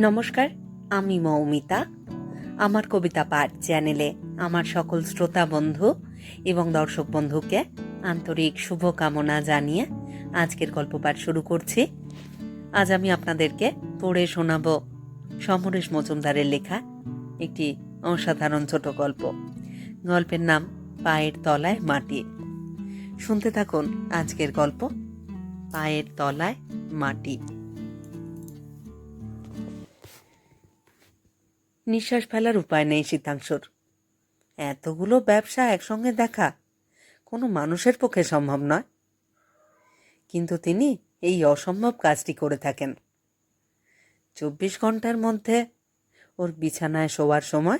নমস্কার, আমি মৌমিতা। আমার কবিতা পাঠ চ্যানেলে আমার সকল শ্রোতা বন্ধু এবং দর্শক বন্ধুকে আন্তরিক শুভকামনা জানিয়ে আজকের গল্প পাঠ শুরু করছি। আজ আমি আপনাদেরকে পড়ে শোনাব সমরেশ মজুমদারের লেখা একটি অসাধারণ ছোট গল্প। গল্পের নাম পায়ের তলায় মাটি। শুনতে থাকুন আজকের গল্প, পায়ের তলায় মাটি। নিঃশ্বাস ফেলার উপায় নেই শীতাংশুর এতগুলো ব্যবসা একসঙ্গে দেখা কোনো মানুষের পক্ষে সম্ভব নয়। কিন্তু তিনি এই অসম্ভব কাজটি করে থাকেন। চব্বিশ ঘণ্টার মধ্যে ওর বিছানায় শোয়ার সময়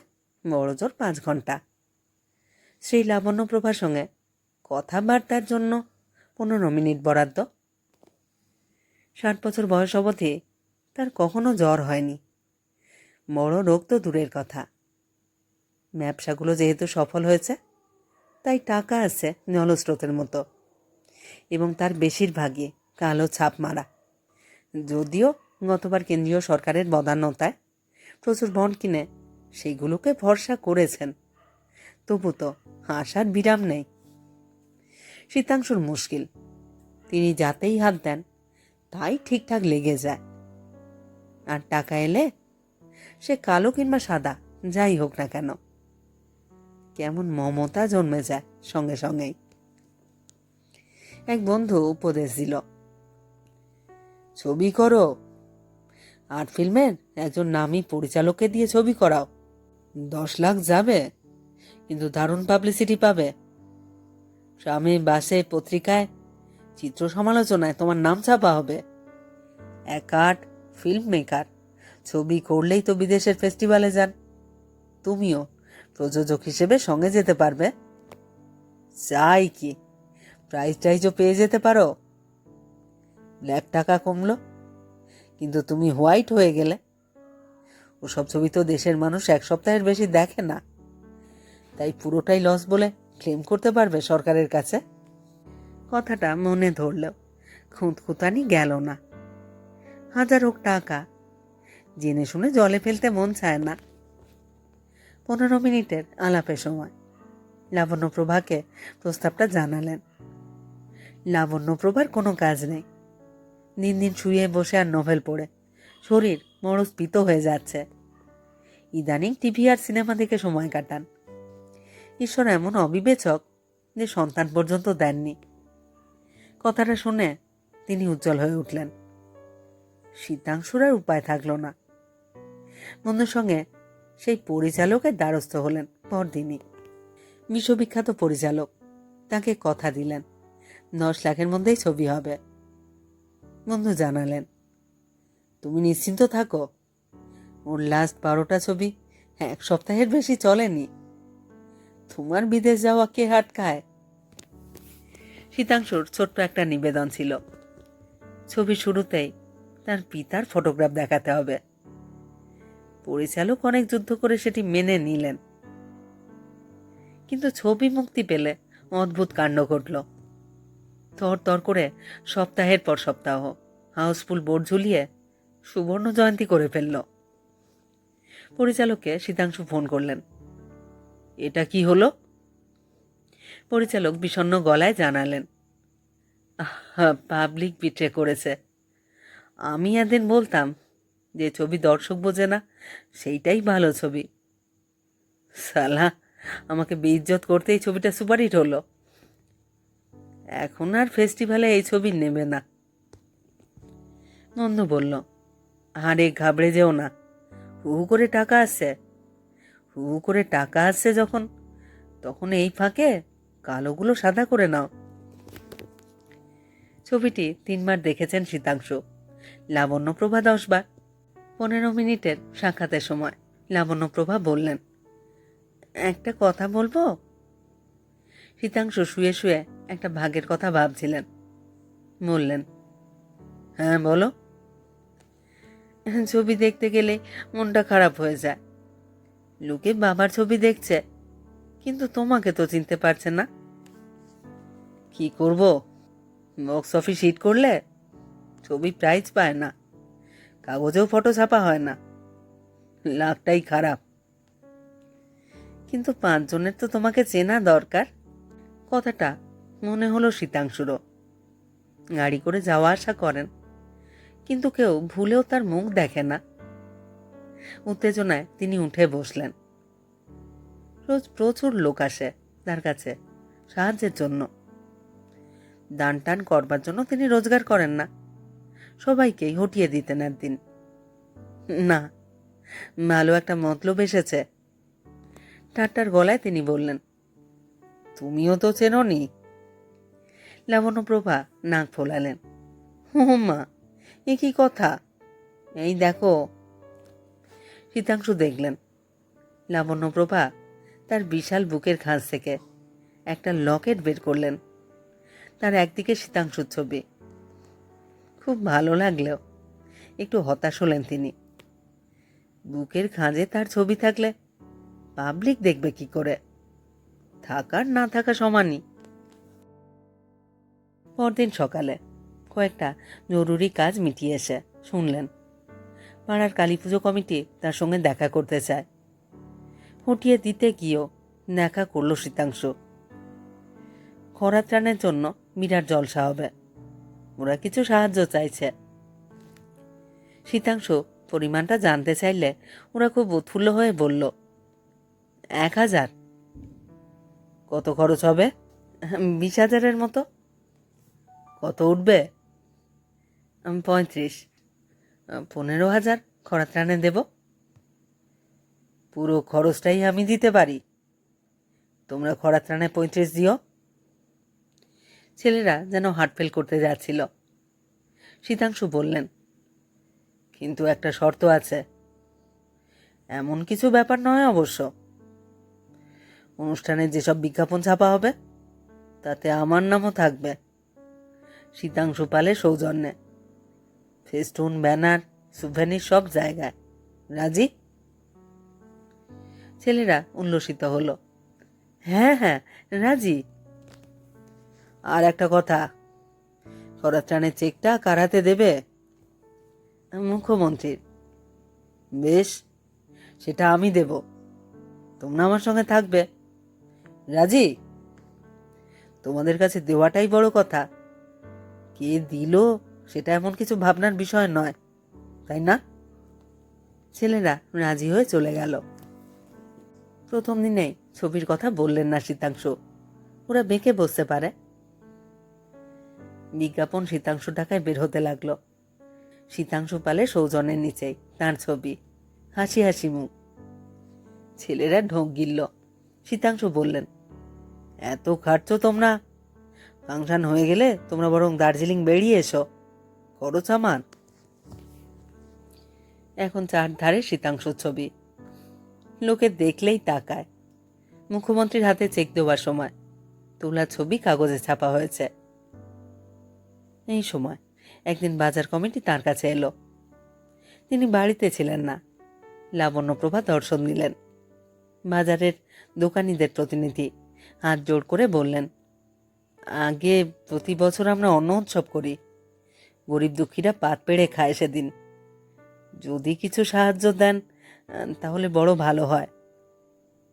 বড়জোর পাঁচ ঘণ্টা। শ্রী লাবণ্যপ্রভার সঙ্গে কথাবার্তার জন্য পনেরো মিনিট বরাদ্দ। ষাট বছর বয়স অবধি তার কখনো জ্বর হয়নি। রোগ তো দূরের কথা। ব্যবসাগুলো যেহেতু সফল হয়েছে, তাই টাকা আছে জলস্রোতের মতো। এবং তার বেশিরভাগই কালো ছাপ মারা। যদিও গতবার কেন্দ্রীয় সরকারের বদান্যতায় প্রচুর বন কিনে সেইগুলোকে ভরসা করেছেন, তবু তো আশার বিরাম নেই। শীতাংশুর মুশকিল, তিনি যাতেই হাত দেন, তাই ঠিকঠাক লেগে যায়। আর টাকা এলে সে কালো কিংবা সাদা, যাই হোক না কেন। কেমন মমতা জন্মে যায় সঙ্গে সঙ্গেই। এক বন্ধু উপদেশ দিল, ছবি করো। আর্ট ফিল্মের একজন নামী পরিচালককে দিয়ে ছবি করাও। দশ লাখ যাবে, কিন্তু দারুণ পাবলিসিটি পাবে। স্বামী বাসে পত্রিকায় চিত্র সমালোচনায় তোমার নাম ছাপা হবে। এক আর্ট ফিল্ম মেকার। ছবি করলেই তো বিদেশের ফেস্টিভ্যালে যান। তুমিও প্রযোজক হিসেবে সঙ্গে যেতে পারবে। চাই কি? প্রাইজ টাইজও পেয়ে যেতে পারো। ব্ল্যাক টাকা কমলো। কিন্তু তুমি হোয়াইট হয়ে গেলে। ওসব ছবি তো দেশের মানুষ এক সপ্তাহের বেশি দেখে না। তাই পুরোটাই লস বলে ক্লেম করতে পারবে সরকারের কাছে। কথাটা মনে ধরলেও খুঁতখুতানি গেল না। হাজার হোক টাকা। জেনে শুনে জলে ফেলতে মন চায় না। পনেরো মিনিটের আলাপের সময়। লাবণ্যপ্রভাকে প্রস্তাবটা জানালেন। লাবণ্যপ্রভার কোনো কাজ নেই। দিন দিন শুয়ে বসে আর নোভেল পড়ে। শরীর মরস্পিত হয়ে যাচ্ছে। ইদানিং টিভি আর সিনেমা দেখে সময় কাটান। ঈশ্বর এমন অবিবেচক যে সন্তান পর্যন্ত দেননি। কথাটা শুনে তিনি উজ্জ্বল হয়ে উঠলেন। শীতাংশুর আর উপায় থাকল না। বন্ধুর সঙ্গে সেই পরিচালকের দ্বারস্থ হলেন পরদিনই। বিশ্ববিখ্যাত পরিচালক তাকে কথা দিলেন, দশ লাখের মধ্যেই ছবি হবে। বন্ধু জানালেন, তুমি নিশ্চিন্ত থাকো ওর লাস্ট বারোটা ছবি এক সপ্তাহের বেশি চলেনি। তোমার বিদেশ যাওয়া কে হাটকায়? শীতাংশুর ছোট্ট একটা নিবেদন ছিল, ছবি শুরুতেই তার পিতার ফটোগ্রাফ দেখাতে হবে। পরিচালক অনেক যুদ্ধ করে সেটি মেনে নিলেন। কিন্তু ছবি মুক্তি পেলে অদ্ভুত কাণ্ড ঘটল। তর তর করে সপ্তাহের পর সপ্তাহ, হাউসফুল বোর্ড ঝুলিয়ে সুবর্ণ জয়ন্তী করে ফেলল। পরিচালককে শীতাংশু ফোন করলেন, এটা কি হলো? পরিচালক বিষণ্ণ গলায় জানালেন পাবলিক বিট্রে করেছে। আমি একদিন বলতাম যে ছবি দর্শক বোঝে না, সেইটাই ভালো ছবি। সালা, আমাকে বেইজ্জত এই ছবিটা সুপারহিট হলো। এখন আর ফেস্টিভ্যালে এই ছবি নেবে না। নন্দ বলল, আরে ঘাবড়ে যেও না। হু করে টাকা আসছে। হু হু করে টাকা আসছে যখন, তখন এই ফাঁকে কালোগুলো সাদা করে নাও। ছবিটি তিনবার দেখেছেন শীতাংশু লাবণ্যপ্রভা দশবার পনেরো মিনিটের সাক্ষাতের সময় লাবণ্যপ্রভা বললেন, একটা কথা বলব? শীতাংশু শুয়ে শুয়ে একটা ভাগের কথা ভাবছিলেন। বললেন হ্যাঁ বলো। ছবি দেখতে গেলে মনটা খারাপ হয়ে যায়। লোকে বাবার ছবি দেখছে, কিন্তু তোমাকে তো চিনতে পারছে না। কি করব? বক্স অফিস হিট করলে ছবি প্রাইজ পায় না। কাগজেও ফটো ছাপা হয় না। লাখটাই খারাপ। কিন্তু পাঁচজনের তো তোমাকে চেনা দরকার। কথাটা মনে হলো শীতাংশুরও। গাড়ি করে যাওয়া আসা করেন। কিন্তু কেউ ভুলেও তার মুখ দেখে না। উত্তেজনায় তিনি উঠে বসলেন। রোজ প্রচুর লোক আসে তার কাছে সাহায্যের জন্য। দান টান করবার জন্য তিনি রোজগার করেন না। সবাইকেই হটিয়ে দিতেন একদিন। না, ভালো একটা মতলব এসেছে। ঠাট্টার গলায় তিনি বললেন, তুমিও তো চেনো চেননি লাবণ্যপ্রভা নাক ফোলালেন মা, এ কি কথা? এই দেখো। শীতাংশু দেখলেন লাবণ্যপ্রভা তার বিশাল বুকের খাঁজ থেকে একটা লকেট বের করলেন। তার একদিকে শীতাংশুর ছবি খুব ভালো লাগলেও একটু হতাশ হলেন তিনি। বুকের খাঁজে তার ছবি থাকলে পাবলিক দেখবে কি করে? থাকার না থাকা সমানই। পরদিন সকালে কয়েকটা জরুরি কাজ মিটিয়ে এসে শুনলেন। পাড়ার কালী পুজো কমিটি তার সঙ্গে দেখা করতে চায়। হটিয়ে দিতে গিয়েও দেখা করল শীতাংশ। খরা ত্রাণের জন্য বিরাট জলসা হবে। ওরা কিছু সাহায্য চাইছে। শীতাংশু পরিমাণটা জানতে চাইলে ওরা খুব উৎফুল্ল হয়ে বলল, এক হাজার। কত খরচ হবে? বিশ হাজারের মতো। কত উঠবে? পঁয়ত্রিশ। পনেরো হাজার খরাত্রাণে দেব। পুরো খরচটাই আমি দিতে পারি। তোমরা খরাত্রাণে পঁয়ত্রিশ দিও। ছেলেরা যেন হার্টফেল করতে যাচ্ছিল। শীতাংশু বললেন, কিন্তু একটা শর্ত আছে। এমন কিছু ব্যাপার নয় অবশ্য। অনুষ্ঠানে যেসব বিজ্ঞাপন ছাপা হবে, তাতে আমার নামও থাকবে। শীতাংশু পালে সৌজন্যে, ফেস্টুন, ব্যানার, সুভেনির সব জায়গায়। রাজি? ছেলেরা উল্লসিত হলো হ্যাঁ হ্যাঁ রাজি। আর একটা কথা খরাত্রাণের চেকটা কার হাতে দেবে? মুখ্যমন্ত্রীর। বেশ, সেটা আমি দেব। তোমরা আমার সঙ্গে থাকবে। রাজি? তোমাদের কাছে দেওয়াটাই বড় কথা। কে দিল সেটা এমন কিছু ভাবনার বিষয় নয়, তাই না? ছেলেরা রাজি হয়ে চলে গেল। প্রথম দিনেই ছবির কথা বললেন না, শীতাংশু। ওরা বেঁকে বসতে পারে। বিজ্ঞাপন শীতাংশু টাকায় বের হতে লাগল। শীতাংশু পালে সৌজনের নিচেই তার ছবি। হাসি হাসি মুখ। ছেলেরা ঢোক গিলল। শীতাংশু বললেন, এত খাটছ তোমরা? ফাংশন হয়ে গেলে তোমরা বরং দার্জিলিং বেরিয়ে এসো। খরচ আমার। এখন চার ধারে শীতাংশুর ছবি। লোকে দেখলেই তাকায়। মুখ্যমন্ত্রীর হাতে চেক দেওয়ার সময়। তোলা ছবি কাগজে ছাপা হয়েছে। এই সময়। একদিন বাজার কমিটি তার কাছে এলো। তিনি বাড়িতে ছিলেন না। লাবণ্যপ্রভা দর্শন দিলেন। বাজারের দোকানিদের প্রতিনিধি হাত জোড় করে বললেন, আগে প্রতি বছর আমরা অন্ন উৎসব করি। গরিব দুঃখীরা পাত পেড়ে খায় সেদিন। যদি কিছু সাহায্য দেন, তাহলে বড় ভালো হয়।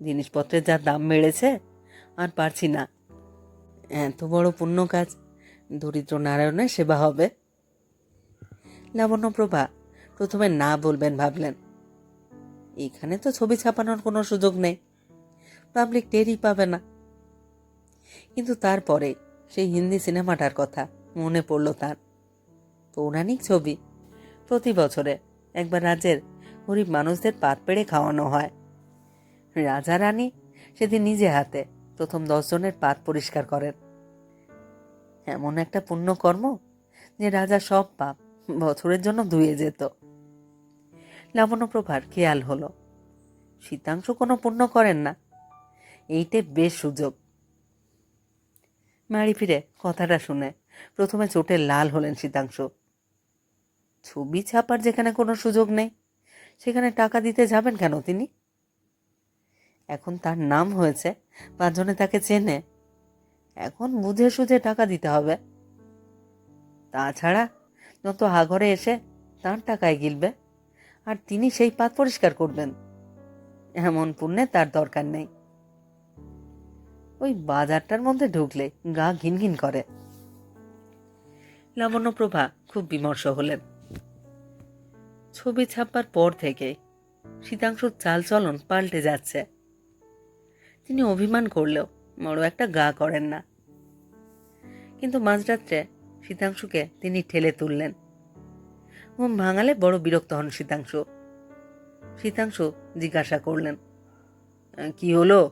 জিনিসপত্রের যা দাম বেড়েছে, আর পারছি না। এত বড় পুণ্য কাজ দরিদ্র নারায়ণের সেবা হবে। লাবণ্যপ্রভা প্রথমে না বলবেন, ভাবলেন, এখানে তো ছবি ছাপানোর কোনো সুযোগ নেই। পাবলিক টেরই পাবে না। কিন্তু তারপরে সেই হিন্দি সিনেমাটার কথা মনে পড়ল তার। পৌরাণিক ছবি। প্রতি বছরে একবার রাজ্যের গরিব মানুষদের পাত পেড়ে খাওয়ানো হয়। রাজা রানী সেদিন নিজে হাতে প্রথম দশজনের পাত পরিষ্কার করেন। এমন একটা পুণ্যকর্ম যে রাজা সব পাপ বছরের জন্য ধুয়ে যেত। লাবণ্যপ্রভার খেয়াল হলো শীতাংশ কোনো পুণ্য করেন না। এইটে বেশ সুযোগ। বাড়ি ফিরে কথাটা শুনে প্রথমে চোটে লাল হলেন শীতাংশ ছবি ছাপার যেখানে কোনো সুযোগ নেই, সেখানে টাকা দিতে যাবেন কেন তিনি? এখন তার নাম হয়েছে, পাঁচজনে তাকে চেনে এখন বুঝে সুঝে টাকা দিতে হবে। তাছাড়া যত হাঘরে এসে তার টাকায় গিলবে, আর তিনি সেই পাত পরিষ্কার করবেন। এমন পুণ্যে তার দরকার নেই। ওই বাজারটার মধ্যে ঢুকলে গা ঘিন ঘিন করে। লাবণ্যপ্রভা খুব বিমর্ষ হলেন। ছবি ছাপবার পর থেকে শীতাংশুর চালচলন পাল্টে যাচ্ছে। তিনি অভিমান করলেও বড় একটা গা করেন না। কিন্তু মাঝরাত্রে শীতাংশুকে তিনি ঠেলে তুললেন। ঘুম ভাঙালে বড় বিরক্ত হন শীতাংশু। শীতাংশু জিজ্ঞাসা করলেন "আহ, কি হলো?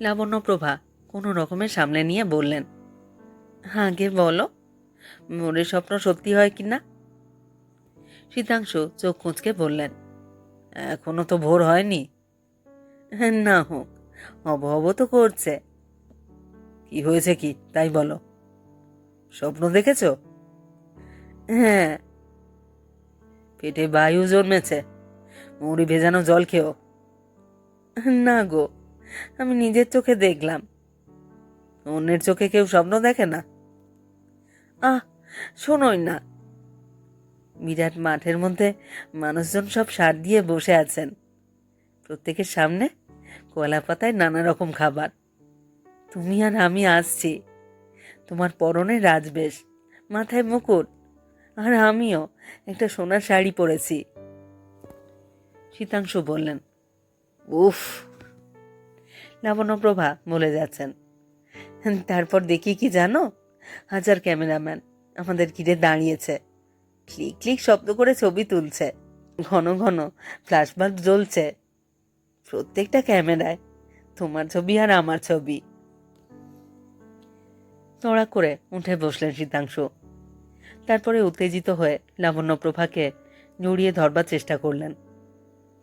লাবণ্যপ্রভা কোনো রকমের সামনে নিয়ে বললেন হ্যাঁ আগে বলো মোরের স্বপ্ন সত্যি হয় কি না? শীতাংশু চোখ কুঁচকে বললেন এখনও তো ভোর হয়নি? না হোক হব হব তো করছে। কি হয়েছে কি? তাই বলো। স্বপ্ন দেখেছ? হ্যাঁ। পেটে বায়ু জন্মেছে। মুড়ি ভেজানো জল খেও। না গো, আমি নিজের চোখে দেখলাম। অন্যের চোখে কেউ স্বপ্ন দেখে না? আহ, শোনোই না। বিরাট মাঠের মধ্যে মানুষজন সব সার দিয়ে বসে আছেন। প্রত্যেকের সামনে কলা পাতায় নানা রকম খাবার। তুমি আর আমি আসছি। তোমার পরনে রাজবেশ, মাথায় মুকুট, আর আমিও একটা সোনার শাড়ি পরেছি। শীতাংশু বললেন, উফ। লাবণ্যপ্রভা বলে যাচ্ছেন, তারপর দেখি কি জানো? হাজার ক্যামেরাম্যান আমাদের ঘিরে দাঁড়িয়েছে। ক্লিক ক্লিক শব্দ করে ছবি তুলছে। ঘন ঘন ফ্ল্যাশবাল্ব জ্বলছে। প্রত্যেকটা ক্যামেরায়। তোমার ছবি আর আমার ছবি। তড়া করে উঠে বসলেন শীতাংশু তারপরে উত্তেজিত হয়ে লাবণ্যপ্রভাকে জড়িয়ে ধরবার চেষ্টা করলেন।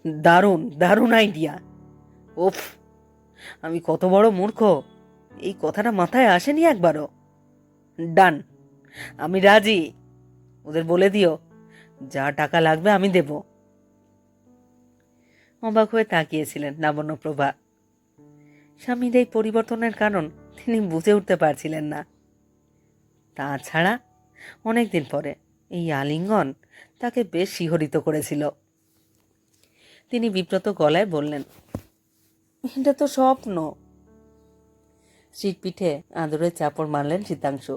দারুণ দারুণ আইডিয়া ওফ আমি কত বড় মূর্খ। এই কথাটা মাথায় আসেনি একবারও। ডান, আমি রাজি। ওদের বলে দিও, যা টাকা লাগবে আমি দেব। অবাক হয়ে তাকিয়েছিলেন লাবণ্যপ্রভা স্বামীর এই পরিবর্তনের কারণ তিনি বুঝে উঠতে পারছিলেন না। তাছাড়া অনেকদিন পরে এই আলিঙ্গন তাকে বেশ শিহরিত করেছিল। তিনি বিব্রত গলায় বললেন, এটা তো স্বপ্ন। পিঠে আদরে চাপড় মারলেন শীতাংশু,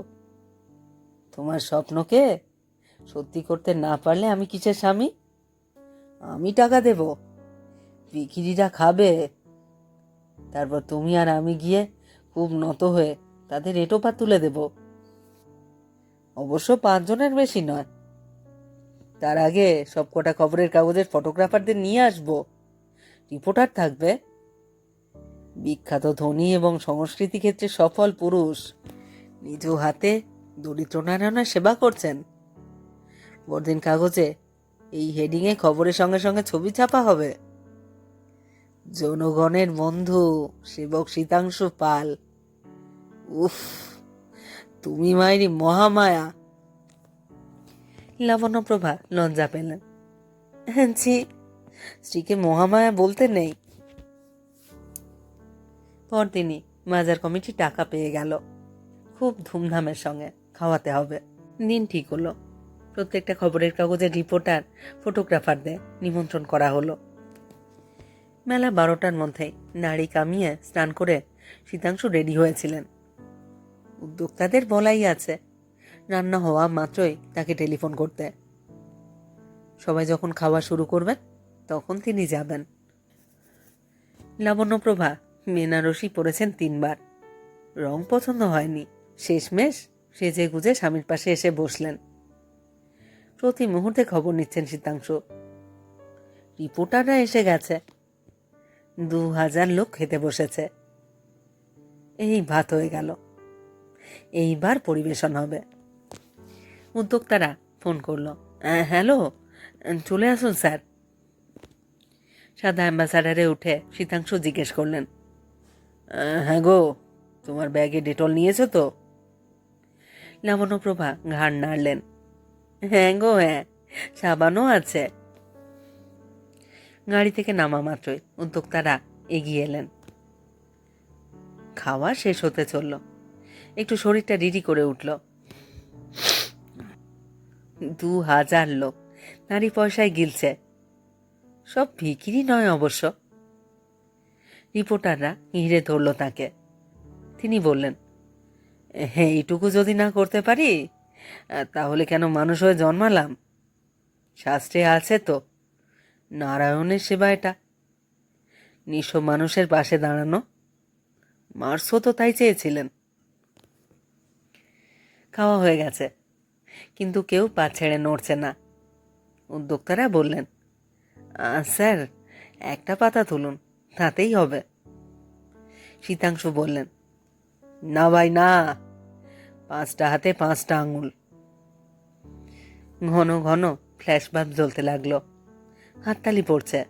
তোমার স্বপ্নকে সত্যি করতে না পারলে আমি কিসের স্বামী? আমি টাকা দেব। বিক্রিরা খাবে? তারপর তুমি আর আমি গিয়ে খুব নত হয়ে তাদের এটোপা তুলে দেব। অবশ্য পাঁচজনের বেশি নয়। তার আগে সব কটা খবরের কাগজের ফটোগ্রাফারদের নিয়ে আসব। রিপোর্টার থাকবে। বিখ্যাত ধনী এবং সংস্কৃতি ক্ষেত্রে সফল পুরুষ। নিজ হাতে দরিদ্র নারায়ণের সেবা করছেন। পরদিন কাগজে এই হেডিংয়ে খবরের সঙ্গে সঙ্গে ছবি ছাপা হবে। জনগণের বন্ধু, সেবক শীতাংশু পাল। উফ, তুমি মায়েরই মহামায়া। লাবণ্যপ্রভা লজ্জা পেলেন। ছি, স্ত্রীকে মহামায়া বলতে নেই। পরদিনই মাজার কমিটি টাকা পেয়ে গেল। খুব ধুমধামের সঙ্গে খাওয়াতে হবে। দিন ঠিক হলো। প্রত্যেকটা খবরের কাগজের রিপোর্টার, ফটোগ্রাফারদের নিমন্ত্রণ করা হলো। মেলা বারোটার মধ্যেই নাড়ি কামিয়ে স্নান করে শীতাংশু রেডি হয়েছিলেন। উদ্যোক্তাদের বলাই আছে, রান্না হওয়া মাত্রই তাকে টেলিফোন করতে। সবাই যখন খাওয়া শুরু করবেন, তখন তিনি যাবেন। লাবণ্যপ্রভা বেনারসি পড়েছেন তিনবার। রং পছন্দ হয়নি। শেষমেশ সেজে গুজে স্বামীর পাশে এসে বসলেন। প্রতি মুহূর্তে খবর নিচ্ছেন শীতাংশু রিপোর্টাররা এসে গেছে। দু হাজার লোক খেতে বসেছে। এই ভাত হয়ে গেল। এইবার পরিবেশন হবে। উদ্যোক্তারা ফোন করল "আহ, হ্যালো চলে আসুন স্যার। সাদা অ্যাম্বাসাডারে উঠে শীতাংশু জিজ্ঞেস করলেন হ্যাঁ গো তোমার ব্যাগে ডেটল নিয়েছো তো? লাবণ্যপ্রভা ঘাড় নাড়লেন হ্যাঁ গো হ্যাঁ সাবানও আছে। গাড়ি থেকে নামা মাত্রই উদ্যোক্তারা এগিয়ে এলেন। খাওয়া শেষ হতে চলল। একটু শরীরটা রিরি করে উঠল। দু হাজার লোক নারী পয়সায় গিলছে। সব ভিকিরি নয় অবশ্য। রিপোর্টাররা হিঁড়ে ধরল তাকে। তিনি বললেন হ্যাঁ এইটুকু যদি না করতে পারি, তাহলে কেন মানুষ হয়ে জন্মালাম? শাস্ত্রে আছে তো। নারায়ণের সেবা এটা। নিঃস্ব মানুষের পাশে দাঁড়ানো। মার্সও তো তাই চেয়েছিলেন। খাওয়া হয়ে গেছে। কিন্তু কেউ পা ছেড়ে নড়ছে না। উদ্যোক্তারা বললেন "আহ, স্যার একটা পাতা তুলুন তাতেই হবে। শীতাংশু বললেন না ভাই না। পাঁচটা হাতে পাঁচটা আঙুল। ঘন ঘন ফ্ল্যাশ বাল্ব জ্বলতে লাগল। হাততালি পড়ছে।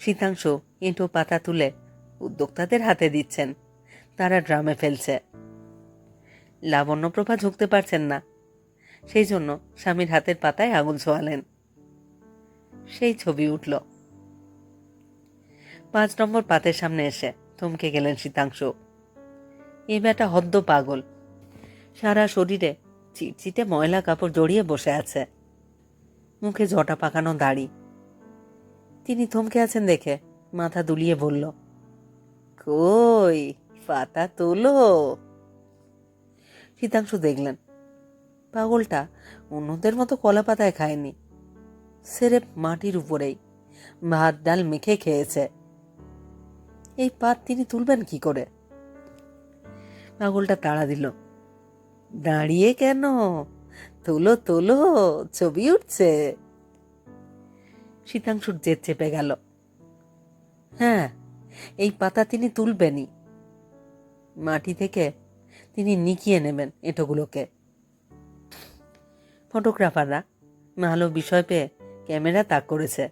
শীতাংশু ইঁটো পাতা তুলে উদ্যোক্তাদের হাতে দিচ্ছেন। তারা ড্রামে ফেলছে। লাবণ্যপ্রভা ঝুঁকতে পারছেন না। সেই জন্য স্বামীর হাতের পাতায় আঙুল ছোয়ালেন। সেই ছবি উঠল। পাঁচ নম্বর পাতের সামনে এসে থমকে গেলেন শীতাংশু। এ বেটা হদ্দ পাগল। সারা শরীরে চিটচিটে ময়লা কাপড় জড়িয়ে বসে আছে। মুখে জটা পাকানো দাড়ি। তিনি থমকে আছেন দেখে। মাথা দুলিয়ে বলল, কই, পাতা তোলো। শীতাংশু দেখলেন, পাগলটা অন্যদের মতো কলা পাতায় খায়নি। সেরেপ মাটির উপরেই ভাত ডাল মেখে খেয়েছে। এই পাত তিনি তুলবেন কি করে? পাগলটা তাড়া দিল, দাঁড়িয়ে কেন? তোলো তোলো, ছবি উঠছে। শীতাংশুর জেদ চেপে গেল। হ্যাঁ এই পাতা তিনি তুলবেনই। মাটি থেকে তিনি নিকিয়ে নেবেন এটোগুলোকে। ফটোগ্রাফাররা ভালো বিষয় পেয়ে ক্যামেরা তাক করেছে।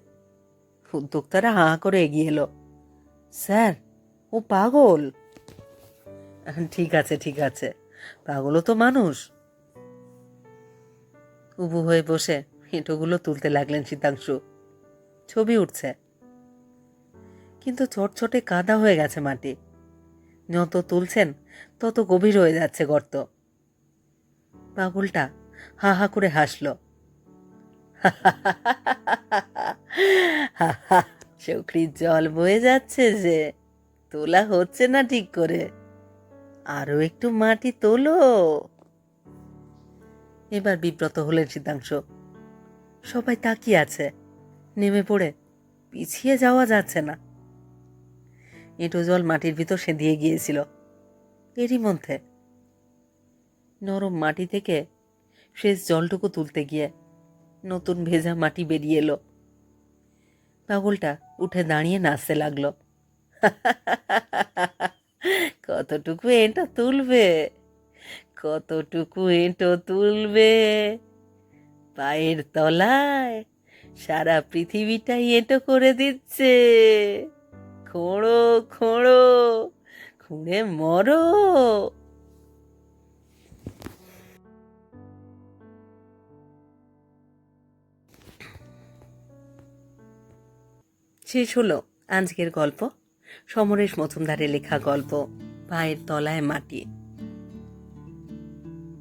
উদ্যোক্তারা হাঁ করে এগিয়ে এলো। স্যার, ও পাগল। ঠিক আছে ঠিক আছে। পাগলও তো মানুষ। উবু হয়ে বসে হেঁটোগুলো তুলতে লাগলেন শীতাংশু। ছবি উঠছে। কিন্তু চটচটে কাদা হয়ে গেছে মাটি। যত তুলছেন, তত গভীর হয়ে যাচ্ছে গর্ত। পাগলটা হা হা করে হাসল। চোখরির জল বয়ে যাচ্ছে যে, তোলা হচ্ছে না ঠিক করে। আরও একটু মাটি তোলো। এবার বিব্রত হলেন সিদ্ধাংশ। সবাই তাকিয়ে আছে। নেমে পড়ে। পিছিয়ে যাওয়া যাচ্ছে না। এঁটো জল মাটির ভিতর সে দিয়ে গিয়েছিল। এরই মধ্যে নরম মাটি থেকে শেষ জলটুকু তুলতে গিয়ে নতুন ভেজা মাটি বেরিয়ে এলো। পাগলটা উঠে দাঁড়িয়ে নাচতে লাগল। কতটুকু এঁটো তুলবে? কতটুকু এঁটো তুলবে? পায়ের তলায় সারা পৃথিবীটাই এঁটো করে দিচ্ছে। খোঁড়ো খোঁড়ো, খুঁড়ে মরো। শেষ হলো আজকের গল্প। সমরেশ মজুমদারের লেখা গল্প, পায়ের তলায় মাটি।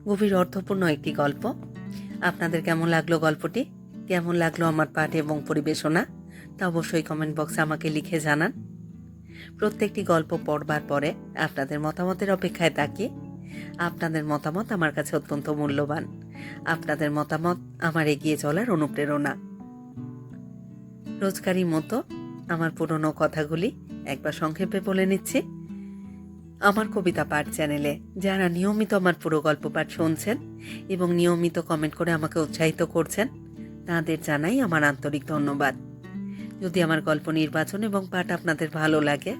গভীর অর্থপূর্ণ একটি গল্প। আপনাদের কেমন লাগল গল্পটি? কেমন লাগল আমার পাঠ এবং পরিবেশনা, তা অবশ্যই কমেন্ট বক্সে আমাকে লিখে জানান। প্রত্যেকটি গল্প পড়বার পরে আপনাদের মতামতের অপেক্ষায় থাকি। আপনাদের মতামত আমার কাছে অত্যন্ত মূল্যবান। আপনাদের মতামত আমার এগিয়ে চলার অনুপ্রেরণা। রোজকারই মতো আমার পুরনো কথাগুলি একবার সংক্ষেপে বলে নিচ্ছি। আমার কবিতা পাঠ চ্যানেলে যারা নিয়মিত আমার পুরো গল্প পাঠ শুনছেন এবং নিয়মিত কমেন্ট করে আমাকে উৎসাহিত করছেন তাদের জানাই আমার আন্তরিক ধন্যবাদ। যদি আমার গল্প নির্বাচন এবং পাঠ আপনাদের ভালো লাগে,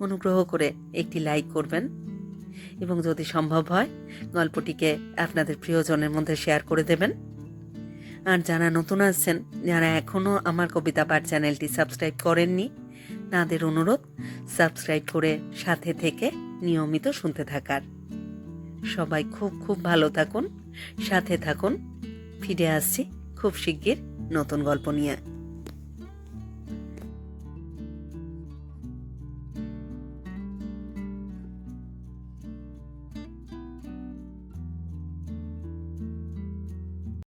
অনুগ্রহ করে একটি লাইক করবেন। এবং যদি সম্ভব হয়, গল্পটিকে আপনাদের প্রিয়জনের মধ্যে শেয়ার করে দেবেন। আর যারা নতুন আসছেন যারা এখনও আমার কবিতা পাঠ চ্যানেলটি সাবস্ক্রাইব করেননি, তাদের অনুরোধ, সাবস্ক্রাইব করে সাথে থেকে নিয়মিত শুনতে থাকার। সবাই খুব খুব ভালো থাকুন, সাথে থাকুন, ফিরে আসছি। খুব শিগগির নতুন গল্প নিয়ে।